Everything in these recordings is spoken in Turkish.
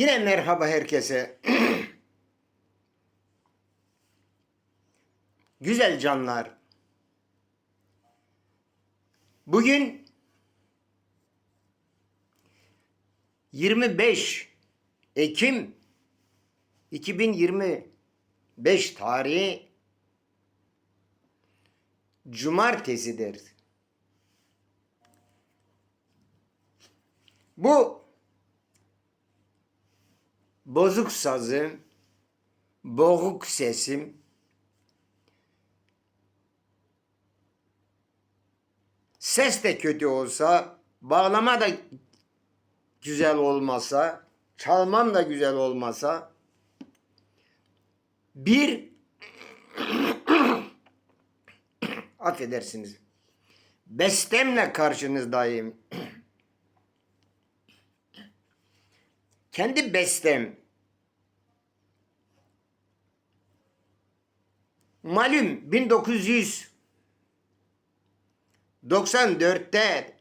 Yine merhaba herkese. Güzel canlar. Bugün 25 Ekim 2025 tarihi cumartesidir. Bu bozuk sazı, boğuk sesim, ses de kötü olsa, bağlama da güzel olmasa, çalmam da güzel olmasa, bir affedersiniz, bestemle karşınızdayım. Kendi bestem. Malum 1994'te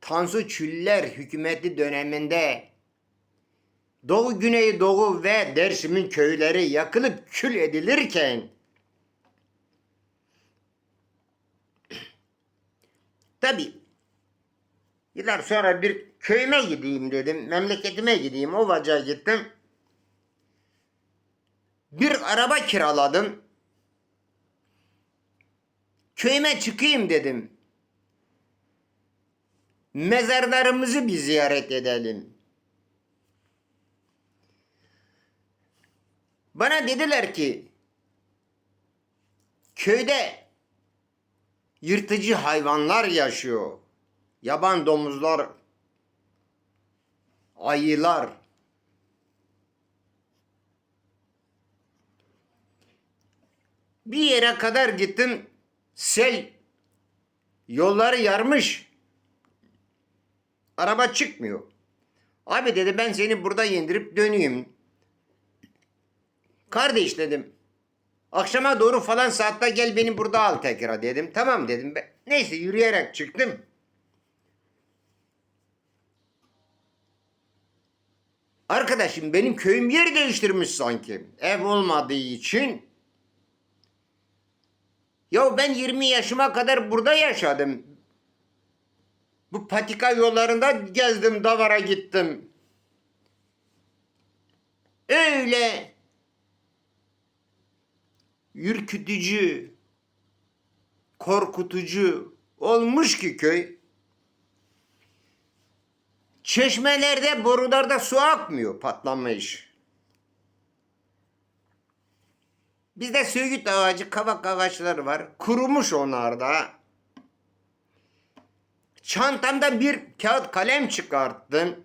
Tansu Çüller hükümeti döneminde Doğu Güneydoğu ve Dersim'in köyleri yakılıp kül edilirken tabi Yıllar sonra bir köyüme gideyim dedim. Memleketime gideyim. Ovacığa gittim. Bir araba kiraladım. Köyüme çıkayım dedim. Mezarlarımızı bir ziyaret edelim. Bana dediler ki köyde yırtıcı hayvanlar yaşıyor. Yaban domuzlar, ayılar. Bir yere kadar gittim. Sel yolları yarmış. Araba çıkmıyor. Abi dedi ben seni burada indirip döneyim. Kardeş dedim. Akşama doğru falan saatte gel beni burada al tekrar dedim. Tamam dedim. Neyse yürüyerek çıktım. Arkadaşım benim köyüm yer değiştirmiş sanki. Ev olmadığı için. Ya ben 20 yaşıma kadar burada yaşadım. Bu patika yollarında gezdim, davara gittim. Öyle ürkütücü, korkutucu olmuş ki köy. Çeşmelerde, borularda su akmıyor patlamış. Bizde söğüt ağacı, kavak ağaçları var. Kurumuş onlar da. Çantamda bir kağıt kalem çıkarttım.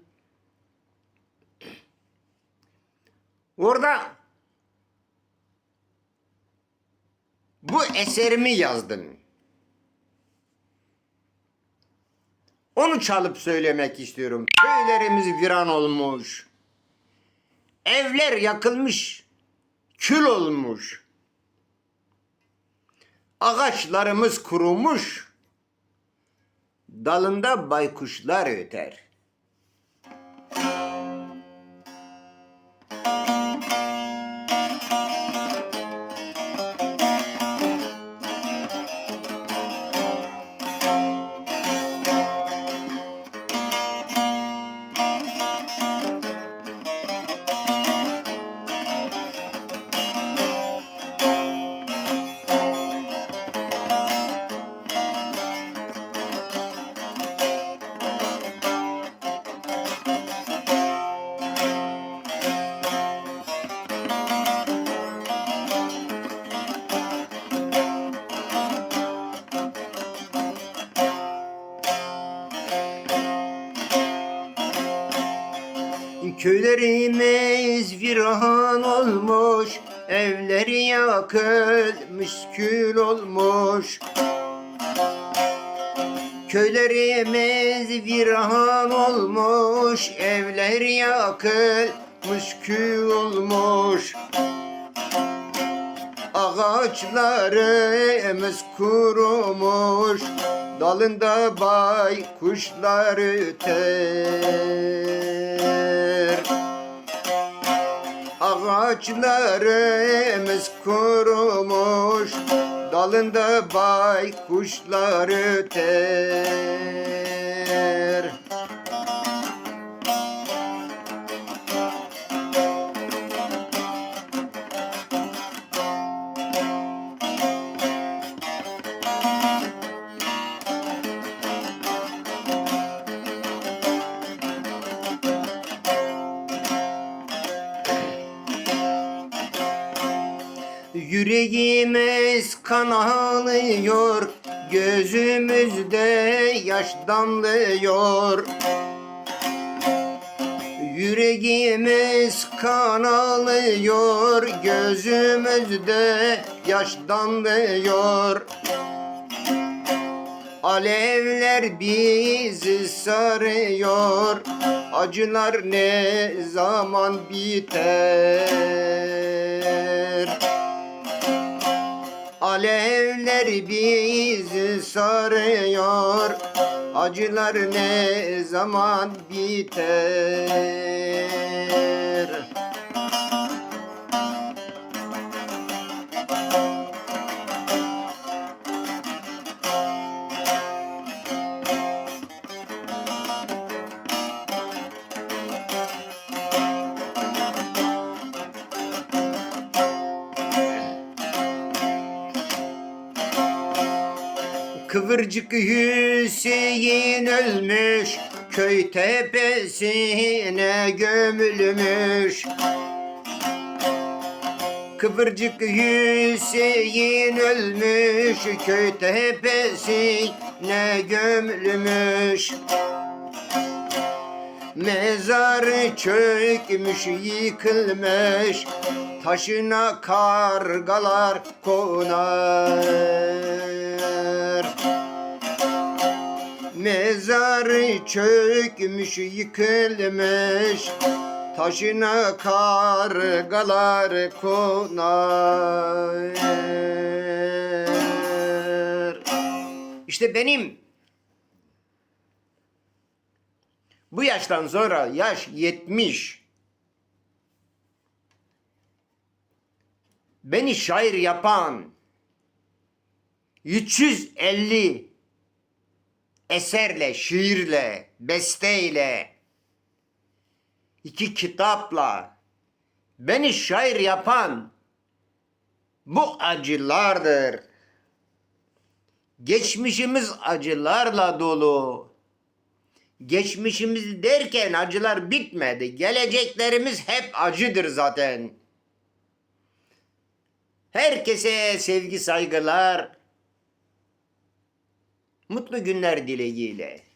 Orada bu eserimi yazdım. Onu çalıp söylemek istiyorum. Köylerimiz viran olmuş. Evler yakılmış. Kül olmuş. Ağaçlarımız kurumuş. Dalında baykuşlar öter. Köylerimiz viran olmuş, evleri yakılmış kül olmuş. Köylerimiz viran olmuş, evler yakılmış kül olmuş. Ağaçlarımız kurumuş, dalında bay kuşlar öter. Ağaçlarımız kurumuş Dalında baykuşlar öter Yüreğimiz kan ağlıyor Gözümüzde yaş damlıyor. Yüreğimiz kan ağlıyor Gözümüzde yaş damlıyor. Alevler bizi sarıyor Acılar ne zaman biter Alevler bizi sarıyor. Acılar ne zaman biter Kıvırcık Hüseyin ölmüş Köy tepesine gömülmüş. Kıvırcık Hüseyin ölmüş Köy tepesine gömülmüş. Mezarı çökmüş yıkılmış Taşına kargalar konar Mezarı çökmüş yıkılmış. Taşına kargalar konar. İşte benim bu yaştan sonra yaş 70 beni şair yapan 350 eserle, şiirle, besteyle, iki kitapla beni şair yapan bu acılardır. Geçmişimiz acılarla dolu. Geçmişimiz derken acılar bitmedi. Geleceklerimiz hep acıdır zaten. Herkese sevgi saygılar. Mutlu günler dileğiyle.